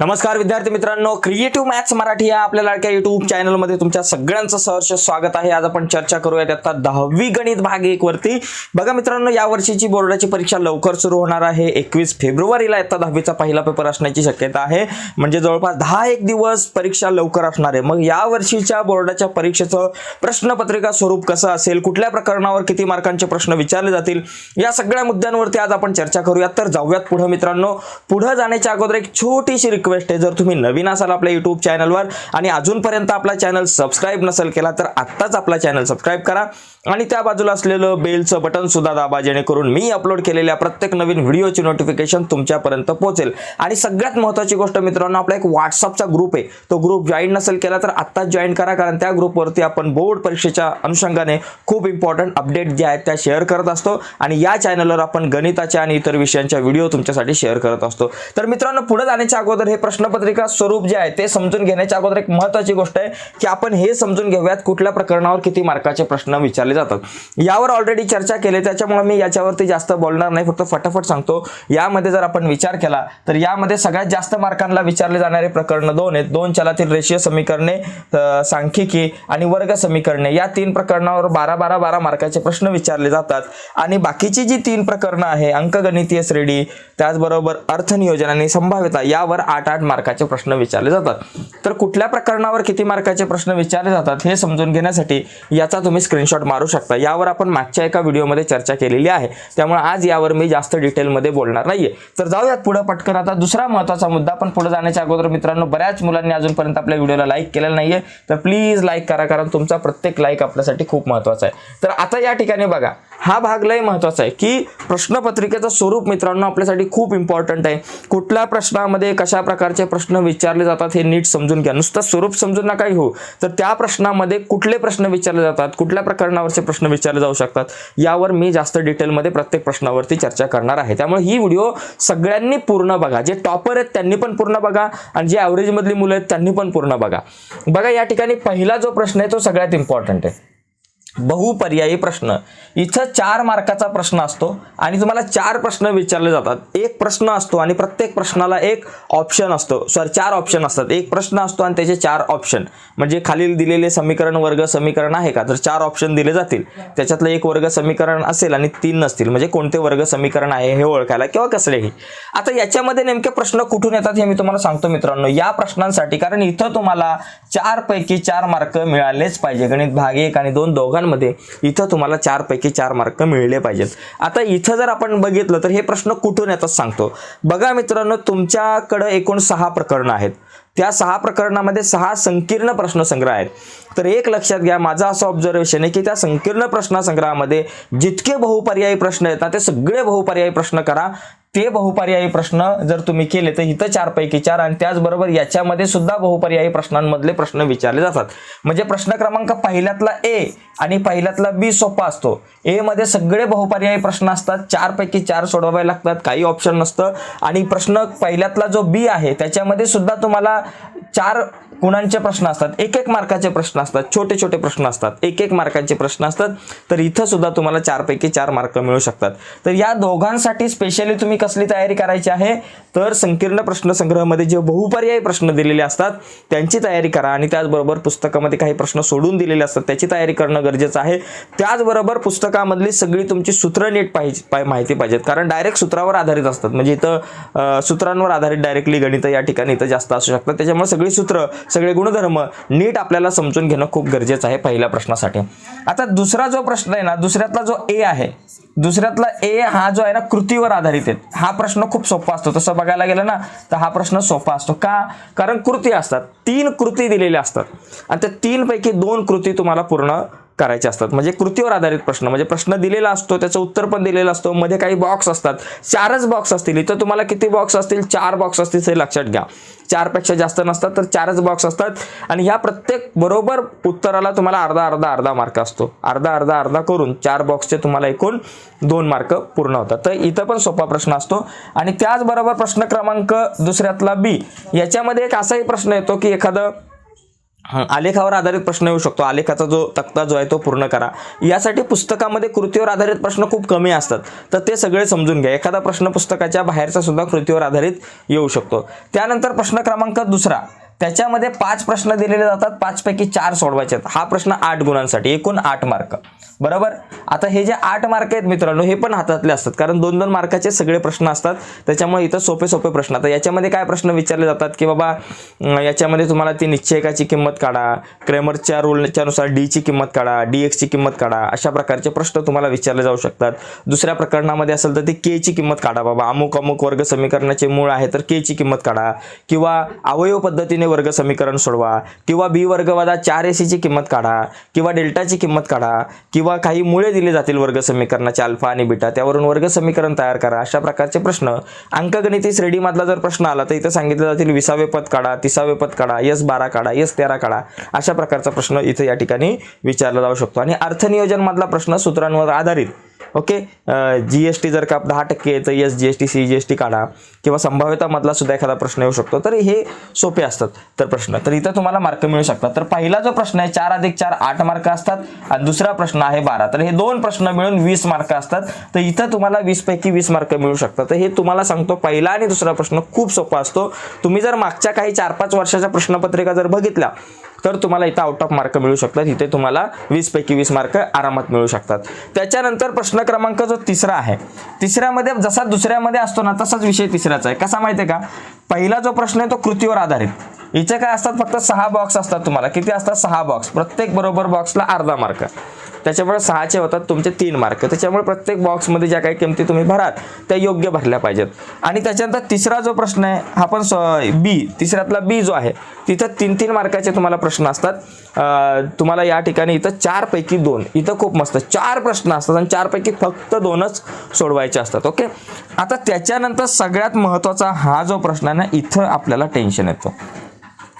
नमस्कार विद्यार्थी मित्रांनो क्रिएटिव्ह मॅथ्स मराठी या आपल्या लाडक्या युट्यूब चॅनलमध्ये तुमच्या सगळ्यांचं सहर्ष स्वागत आहे. आज आपण चर्चा करूयात आता दहावी गणित भाग एक वरती. बघा मित्रांनो या वर्षीची बोर्डाची परीक्षा लवकर सुरू होणार आहे. एकवीस फेब्रुवारीला आता दहावीचा पहिला पेपर असण्याची शक्यता आहे. म्हणजे जवळपास दहा एक दिवस परीक्षा लवकर असणार आहे. मग या वर्षीच्या बोर्डाच्या परीक्षेचं प्रश्नपत्रिका स्वरूप कसं असेल? कुठल्या प्रकरणावर किती मार्कांचे प्रश्न विचारले जातील? या सगळ्या मुद्द्यांवरती आज आपण चर्चा करूयात. तर जाऊयात पुढे मित्रांनो. पुढे जाण्याच्या अगोदर एक छोटीशी रिक्वेस्ट आहे जर तुम्ही नवीन असाल आपल्या युट्यूब चॅनलवर आणि अजूनपर्यंत आपला चॅनल सबस्क्राईब नसेल केला तर आत्ताच आपला चॅनल सबस्क्राईब करा. आणि त्या बाजूला असलेलं बेलचं बटन सुद्धा दाबा जेणेकरून मी अपलोड केलेल्या प्रत्येक नवीन व्हिडिओची नोटिफिकेशन तुमच्यापर्यंत पोहोचेल. आणि सगळ्यात महत्त्वाची गोष्ट मित्रांनो आपला एक व्हॉट्सअपचा ग्रुप आहे. तो ग्रुप जॉईन नसेल केला तर आत्ताच जॉईन करा कारण त्या ग्रुपवरती आपण बोर्ड परीक्षेच्या अनुषंगाने खूप इम्पॉर्टंट अपडेट जे आहेत त्या शेअर करत असतो. आणि या चॅनलवर आपण गणिताच्या आणि इतर विषयांच्या व्हिडिओ तुमच्यासाठी शेअर करत असतो. तर मित्रांनो पुढे जाण्याच्या अगोदर हे प्रश्नपत्रिका स्वरूप जे आहे ते समजून घेण्याच्या अगोदर एक महत्वाची गोष्ट आहे की आपण हे समजून घेऊयात कुठल्या प्रकरणावर किती मार्काचे प्रश्न विचारले जातात. यावर ऑलरेडी चर्चा केली त्याच्यामुळे मी याच्यावरती जास्त बोलणार नाही फक्त फटाफट सांगतो. यामध्ये जर आपण विचार केला तर यामध्ये सगळ्यात जास्त मार्कांना विचारले जाणारे प्रकरण दोन आहेत. दोन चलातील रेषीय समीकरणे सांख्यिकी आणि वर्ग समीकरणे. या तीन प्रकरणावर बारा बारा बारा मार्काचे प्रश्न विचारले जातात. आणि बाकीची जी तीन प्रकरणं आहे अंकगणितीय श्रेणी त्याचबरोबर अर्थनियोजन आणि संभाव्यता यावर आठ आठ आठ मार्काचे प्रश्न विचारले जातात. तर कुठल्या प्रकरणावर किती मार्काचे प्रश्न विचारले जातात हे समजून घेण्यासाठी याचा तुम्ही स्क्रीनशॉट मारू शकता. यावर आपण मागच्या एका व्हिडिओमध्ये चर्चा केलेली आहे. त्यामुळे आज यावर मी जास्त डिटेलमध्ये बोलणार नाहीये. तर जाऊयात पुढे पटकन. आता दुसरा महत्त्वाचा मुद्दा पण पुढे जाण्याच्या अगोदर मित्रांनो बऱ्याच मुलांनी अजूनपर्यंत आपल्या व्हिडिओला लाईक केलेला नाहीये. तर प्लीज लाईक करा कारण तुमचा प्रत्येक लाईक आपल्यासाठी खूप महत्त्वाचा आहे. तर आता या ठिकाणी बघा. हा भाग लय महत्त्वाचा आहे की प्रश्नपत्रिकेचं स्वरूप मित्रांनो आपल्यासाठी खूप इम्पॉर्टंट आहे. कुठल्या प्रश्नामध्ये कशा प्रकारचे प्रश्न विचारले जातात हे नीट समजून घ्या. नुसतं स्वरूप समजून नका घेऊ. तर त्या प्रश्नामध्ये कुठले प्रश्न विचारले जातात कुठल्या प्रकरणावरचे प्रश्न विचारले जाऊ शकतात यावर मी जास्त डिटेलमध्ये प्रत्येक प्रश्नावरती चर्चा करणार आहे. त्यामुळे ही व्हिडिओ सगळ्यांनी पूर्ण बघा. जे टॉपर आहेत त्यांनी पण पूर्ण बघा आणि जे ॲव्हरेजमधली मुलं आहेत त्यांनी पण पूर्ण बघा. बघा या ठिकाणी पहिला जो प्रश्न आहे तो सगळ्यात इम्पॉर्टंट आहे. बहुपर्यायी प्रश्न. इथं चार मार्काचा प्रश्न असतो आणि तुम्हाला चार प्रश्न विचारले जातात. एक प्रश्न असतो आणि प्रत्येक प्रश्नाला एक ऑप्शन असतो. सॉरी चार ऑप्शन असतात. एक प्रश्न असतो आणि त्याचे चार ऑप्शन म्हणजे खालील दिलेले समीकरण वर्ग समीकरण आहे का? तर चार ऑप्शन दिले जातील. त्याच्यातलं एक वर्ग समीकरण असेल आणि तीन नसतील. म्हणजे कोणते वर्ग समीकरण आहे हे ओळखायला किंवा कसलेही. आता याच्यामध्ये नेमके प्रश्न कुठून येतात हे मी तुम्हाला सांगतो मित्रांनो. या प्रश्नांसाठी कारण इथं तुम्हाला चार पैकी चार मार्क मिळालेच पाहिजे. गणित भाग एक आणि दोन प्रश्नांमध्ये इथं तुम्हाला चार पैकी चार मार्क मिळले पाहिजेत. आता इथं जर आपण बघितलं तर हे प्रश्न कुठून येतात सांगतो. बघा मित्रांनो तुमच्याकडं एकूण सहा प्रकरणं आहेत. त्या सहा प्रकरणामध्ये सहा संकीर्ण प्रश्नसंग्रह आहेत. तर एक लक्षात घ्या माझं असं ऑब्झर्वेशन आहे की त्या संकीर्ण प्रश्नसंग्रहामध्ये जितके बहुपर्यायी प्रश्न आहेत ना ते सगळे बहुपर्यायी प्रश्न करा. ते बहुपर्यायी प्रश्न जर तुम्ही केले तर इथं चारपैकी चार आणि त्याचबरोबर याच्यामध्ये सुद्धा बहुपर्यायी प्रश्नांमधले प्रश्न विचारले जातात. म्हणजे प्रश्न क्रमांक पहिल्यातला ए आणि पहिल्यातला बी सोपा असतो. ए मध्ये सगळे बहुपर्यायी प्रश्न असतात चारपैकी चार सोडवावे लागतात काही ऑप्शन नसतं. आणि प्रश्न पहिल्यातला जो बी आहे त्याच्यामध्ये सुद्धा तुम्हाला चार गुणांचे प्रश्न असतात एक एक मार्काचे प्रश्न असतात छोटे छोटे प्रश्न असतात एक एक मार्काचे प्रश्न असतात तर इथं सुद्धा तुम्हाला चारपैकी चार मार्क मिळू शकतात. तर या दोघांसाठी स्पेशली तुम्ही कसली तयारी करायची आहे? तर संकीर्ण प्रश्नसंग्रहामध्ये जे बहुपर्यायी प्रश्न दिलेले असतात त्यांची तयारी करा आणि त्याचबरोबर पुस्तकामध्ये काही प्रश्न सोडून दिलेले असतात त्याची तयारी करणं गरजेचं आहे. त्याचबरोबर पुस्तकामधली सगळी तुमची सूत्र नीट पाहिजे पाय- माहिती पाहिजेत कारण डायरेक्ट सूत्रावर आधारित असतात. म्हणजे इथं सूत्रांवर आधारित डायरेक्टली गणित या ठिकाणी इथं जास्त असू शकतात. त्याच्यामुळे सगळी सूत्र सगळे गुणधर्म नीट आपल्याला समजून घेणं खूप गरजेचं आहे पहिल्या प्रश्नासाठी. आता दुसरा जो प्रश्न आहे ना दुसऱ्यातला जो ए आहे दुसऱ्यातला ए हा जो आहे ना कृतीवर आधारित आहे. हा प्रश्न खूप सोपा असतो. तसं बघायला गेलं ना तर हा प्रश्न सोपा असतो. का? कारण कृती असतात. तीन कृती दिलेल्या असतात. आणि त्या तीनपैकी दोन कृती तुम्हाला पूर्ण करायचे असतात. म्हणजे कृतीवर आधारित प्रश्न. म्हणजे प्रश्न दिलेला असतो त्याचं उत्तर पण दिलेलं असतो मध्ये काही बॉक्स असतात. चारच बॉक्स असतील. इथं तुम्हाला किती बॉक्स असतील? चार बॉक्स असतील हे लक्षात घ्या. चारपेक्षा जास्त नसतात तर चारच बॉक्स असतात. आणि ह्या प्रत्येक बरोबर उत्तराला तुम्हाला अर्धा अर्धा अर्धा मार्क असतो. अर्धा अर्धा अर्धा करून चार बॉक्सचे तुम्हाला एकूण दोन मार्क पूर्ण होतात. तर इथं पण सोपा प्रश्न असतो. आणि त्याचबरोबर प्रश्न क्रमांक दुसऱ्यातला बी याच्यामध्ये एक असाही प्रश्न येतो की एखादं आलेखावर आधारित प्रश्न येऊ शकतो. आलेखाचा जो तक्ता जो आहे तो पूर्ण करा. यासाठी पुस्तकामध्ये कृतीवर आधारित प्रश्न खूप कमी असतात. तर ते सगळे समजून घ्या. एखादा प्रश्न पुस्तकाच्या बाहेरचा सुद्धा कृतीवर आधारित येऊ शकतो. त्यानंतर प्रश्न क्रमांक दुसरा. त्याच्यामध्ये पाच प्रश्न दिलेले जातात. पाचपैकी चार सोडवायचे आहेत. हा प्रश्न आठ गुणांसाठी एकूण आठ मार्क. बरोबर? आता हे जे आठ मार्क आहेत मित्रांनो हे पण हातातले असतात. कारण दोन दोन मार्काचे सगळे प्रश्न असतात. त्याच्यामुळे इथं सोपे सोपे प्रश्न. आता याच्यामध्ये काय प्रश्न विचारले जातात? की बाबा याच्यामध्ये तुम्हाला ती निश्चयकाची किंमत काढा क्रेमरच्या रूलच्या नुसार डीची किंमत काढा डी एक्सची किंमत काढा अशा प्रकारचे प्रश्न तुम्हाला विचारले जाऊ शकतात. दुसऱ्या प्रकरणामध्ये असेल तर ते केची किंमत काढा बाबा. अमुक अमुक वर्ग समीकरणाचे मूळ आहे तर केची किंमत काढा. किंवा अवयव पद्धतीने वर्ग समीकरण सोडवा. किंवा बी वर्गवादा चार एसीची किंमत काढा. किंवा डेल्टाची किंमत काढा. किंवा काही मुळे दिले जातील वर्ग समीकरणाच्या अल्फा आणि बीटा त्यावरून वर्ग समीकरण तयार करा. अशा प्रकारचे प्रश्न अंकगणिती श्रेणीमधला जर प्रश्न आला तर इथं सांगितलं जातील विसावे पद काढा तिसावे पद काढा यस बारा काढा यस तेरा काढा. अशा प्रकारचा प्रश्न इथं या ठिकाणी विचारला जाऊ शकतो. आणि अर्थनियोजनमधला प्रश्न सूत्रांवर आधारित ओके जी एस टी जर का दहा टक्के तर G S T C G S T काढा. किंवा संभाव्यतामधला सुद्धा एखादा प्रश्न येऊ शकतो. तर हे सोपे असतात तर प्रश्न. तर इथं तुम्हाला मार्क मिळू शकतात. तर पहिला जो प्रश्न आहे चार अधिक चार आठ मार्क असतात. आणि दुसरा प्रश्न आहे बारा. तर हे दोन प्रश्न मिळून वीस मार्क असतात. तर इथं तुम्हाला वीस पैकी वीस मार्क मिळू शकतात. तर हे तुम्हाला सांगतो पहिला आणि दुसरा प्रश्न खूप सोपा असतो. तुम्ही जर मागच्या काही चार पाच वर्षाच्या प्रश्नपत्रिका जर बघितल्या तर तुम्हाला इथं आउट ऑफ मार्क मिळू शकतात. इथे तुम्हाला वीस पैकी वीस मार्क आरामात मिळू शकतात. त्याच्यानंतर प्रश्न क्रमांक जो तिसरा आहे तिसऱ्यामध्ये जसा दुसऱ्यामध्ये असतो ना तसाच विषय तिसऱ्याचा आहे. कसा माहिती आहे का? पहिला जो प्रश्न आहे तो कृतीवर आधारित. इथे काय असतात? फक्त सहा बॉक्स असतात तुम्हाला. किती असतात? सहा बॉक्स प्रत्येक बरोबर बॉक्सला अर्धा मार्क त्याच्यामुळे सहाचे होतात तुमचे तीन मार्क त्याच्यामुळे प्रत्येक बॉक्समध्ये ज्या काही किमती तुम्ही भरात त्या योग्य भरल्या पाहिजेत. आणि त्याच्यानंतर तिसरा जो प्रश्न आहे हा पण बी तिसऱ्यातला बी जो आहे तिथं तीन तीन मार्काचे तुम्हाला प्रश्न असतात. तुम्हाला या ठिकाणी इथं चारपैकी दोन. इथं खूप मस्त. चार प्रश्न असतात आणि चारपैकी फक्त दोनच सोडवायचे असतात. ओके? आता त्याच्यानंतर सगळ्यात महत्त्वाचा हा जो प्रश्न आहे ना इथं आपल्याला टेन्शन येतं.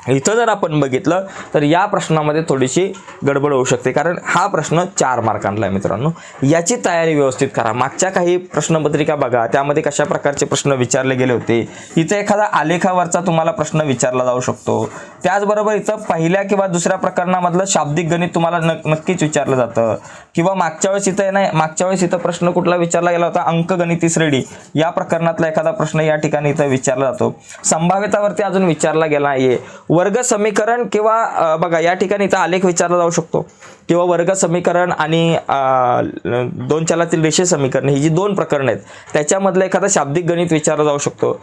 इथं जर आपण बघितलं तर या प्रश्नामध्ये थोडीशी गडबड होऊ शकते. कारण हा प्रश्न चार मार्कांना आहे मित्रांनो. याची तयारी व्यवस्थित करा. मागच्या काही प्रश्नपत्रिका बघा. त्यामध्ये कशा प्रकारचे प्रश्न विचारले गेले होते. इथं एखादा आलेखावरचा तुम्हाला प्रश्न विचारला जाऊ शकतो. त्याचबरोबर इथं पहिल्या किंवा दुसऱ्या प्रकरणामधलं शाब्दिक गणित तुम्हाला नक्कीच विचारलं जातं. किंवा मागच्या वेळेस इथं नाही मागच्या वेळेस इथं प्रश्न कुठला विचारला गेला होता? अंकगणिती श्रेणी. या प्रकरणातला एखादा प्रश्न या ठिकाणी इथं विचारला जातो. संभाव्यतावरती अजून विचारला गेला नाहीये. वर्ग समीकरण किंवा बघा या ठिकाणी इथं आलेख विचारला जाऊ शकतो. किंवा वर्ग समीकरण आणि दोन चलातील रेषे समीकरण ही जी दोन प्रकरणं आहेत त्याच्यामधलं एखादा शाब्दिक गणित विचारलं जाऊ शकतो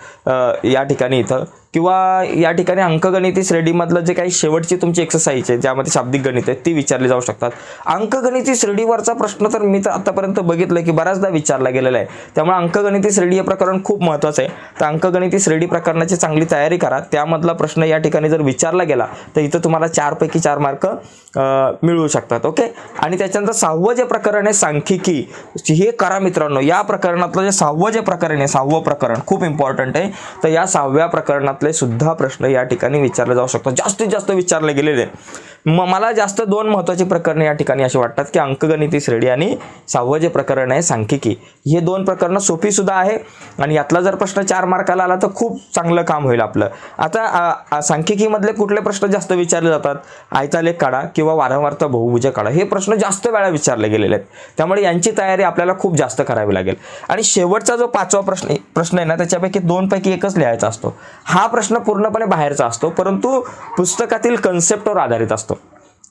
या ठिकाणी इथं. किंवा या ठिकाणी अंकगणिती श्रेणीमधलं जे काही शेवटची तुमची एक्सरसाइज आहे ज्यामध्ये शाब्दिक गणित आहे ती विचारली जाऊ शकतात. अंकगणिती श्रेणीवरचा प्रश्न तर मी तर आतापर्यंत बघितलं की बऱ्याचदा विचारला गेलेला आहे. त्यामुळे अंकगणिती श्रेणी हे प्रकरण खूप महत्त्वाचं आहे. तर अंकगणिती श्रेणी प्रकरणाची चांगली तयारी करा. त्यामधला प्रश्न या ठिकाणी जर विचारला गेला तर इथं तुम्हाला चारपैकी चार मार्क मिळू शकतात ओके? आणि त्याच्यानंतर सहावं जे प्रकरण आहे सांख्यिकी हे करा मित्रांनो. या प्रकरणातलं जे सहावं जे प्रकरण आहे सहावं प्रकरण खूप इम्पॉर्टंट आहे. तर या सहाव्या प्रकरणात प्रकरणातले सुद्धा प्रश्न या ठिकाणी विचारले जाऊ शकतात. जास्तीत जास्त विचारले गेलेले. म मला जास्त दोन महत्त्वाची प्रकरणं या ठिकाणी असे वाटतात की अंकगणिती श्रेणी आणि सहावं जे प्रकरण आहे सांख्यिकी हे दोन प्रकरणं सोपी सुद्धा आहे आणि यातला जर प्रश्न चार मार्काला आला तर खूप चांगलं काम होईल आपलं. आता सांख्यिकीमधले कुठले प्रश्न जास्त विचारले जातात? आयतालेख काढा किंवा वारंवारता बहुभुज काढा हे प्रश्न जास्त वेळा विचारले गेलेले आहेत. त्यामुळे यांची तयारी आपल्याला खूप जास्त करावी लागेल. आणि शेवटचा जो पाचवा प्रश्न प्रश्न आहे ना त्याच्यापैकी दोनपैकी एकच लिहायचा असतो. हा प्रश्न पूर्णपणे बाहेरचा असतो परंतु पुस्तकातील कन्सेप्टवर आधारित असतो.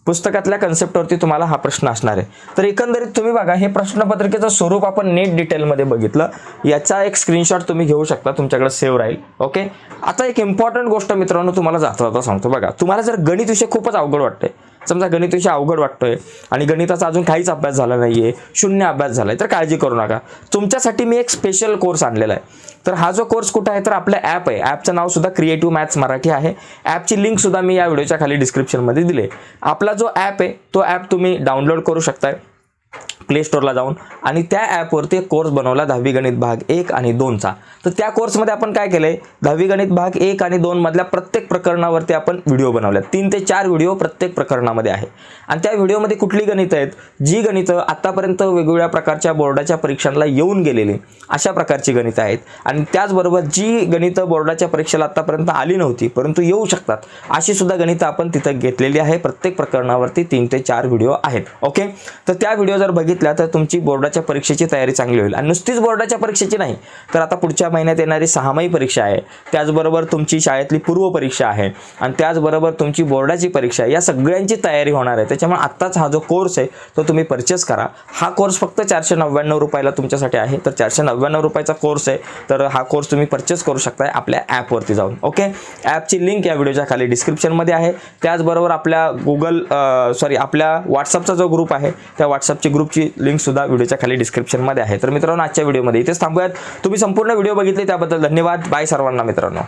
पुस्तकातल्या कन्सेप्टवरती तुम्हाला हा प्रश्न असणार आहे. तर एकंदरीत तुम्ही बघा हे प्रश्नपत्रिकेचं स्वरूप आपण नेट डिटेलमध्ये बघितलं. याचा एक स्क्रीनशॉट तुम्ही घेऊ शकता तुमच्याकडे सेव्ह राहील. ओके आता एक इम्पॉर्टंट गोष्ट मित्रांनो तुम्हाला जाता जाता सांगतो. बघा तुम्हाला जर गणित विषय खूपच अवघड वाटतंय समजा गणित विषय अवघड वाटतोय आणि गणिताचा अजून काहीच अभ्यास झाला नाहीये शून्य अभ्यास झालाय तर काळजी करू नका. तुमच्यासाठी मी एक स्पेशल कोर्स आणलेला आहे. तर हा जो कोर्स कुठं आहे तर आपलं ॲप आहे. ॲपचं नाव सुद्धा क्रिएटिव्ह मॅथ्स मराठी आहे. ॲपची लिंक सुद्धा मी या व्हिडिओच्या खाली डिस्क्रिप्शनमध्ये दिली आपला जो ॲप आहे तो ॲप तुम्ही डाउनलोड करू शकताय. प्ले स्टोरला जाऊन आणि त्या ॲपवरती एक कोर्स बनवला दहावी गणित भाग एक आणि दोनचा तर त्या कोर्समध्ये आपण काय केलंय? दहावी गणित भाग एक आणि दोन मधल्या प्रत्येक प्रकरणावरती आपण व्हिडिओ बनवल्या तीन ते चार व्हिडिओ प्रत्येक प्रकरणामध्ये आहे. आणि त्या व्हिडिओमध्ये कुठली गणितं आहेत? जी गणितं आत्तापर्यंत वेगवेगळ्या प्रकारच्या बोर्डाच्या परीक्षांना येऊन गेलेली अशा प्रकारची गणितं आहेत. आणि त्याचबरोबर जी गणितं बोर्डाच्या परीक्षेला आत्तापर्यंत आली नव्हती परंतु येऊ शकतात अशी सुद्धा गणितं आपण तिथं घेतलेली आहे. प्रत्येक प्रकरणावरती तीन ते चार व्हिडिओ आहेत. ओके तर त्या व्हिडिओ जर बघितल्या तर तुमची बोर्डाच्या परीक्षेची तयारी चांगली होईल. आणि नुसतीच बोर्डाच्या परीक्षेची नाही तर आता पुढच्या महिन्यात येणारी सहामाही परीक्षा आहे. त्याचबरोबर तुमची शाळेतली पूर्व परीक्षा आहे. आणि त्याचबरोबर तुमची बोर्डाची परीक्षा आहे. या सगळ्यांची तयारी होणार आहे. त्याच्यामुळे आत्ताच हा जो कोर्स आहे तो तुम्ही परचेस करा. हा कोर्स फक्त चारशे नव्याण्णव रुपयाला तुमच्यासाठी आहे. तर चारशे नव्याण्णव रुपयाचा कोर्स आहे. तर हा कोर्स तुम्ही परचेस करू शकताय आपल्या ॲपवरती जाऊन. ओके ॲपची लिंक या व्हिडिओच्या खाली डिस्क्रिप्शनमध्ये आहे. त्याचबरोबर आपल्या गुगल सॉरी आपल्या व्हॉट्सअपचा जो ग्रुप आहे त्या व्हॉट्सअपची ग्रुपची लिंक सुद्धा व्हिडिओच्या खाली डिस्क्रिप्शनमध्ये आहे. तर मित्रांनो आजच्या व्हिडिओमध्ये इथेच थांबूयात. तुम्ही संपूर्ण व्हिडिओ बघितले त्याबद्दल धन्यवाद. बाय सर्वांना मित्रांनो.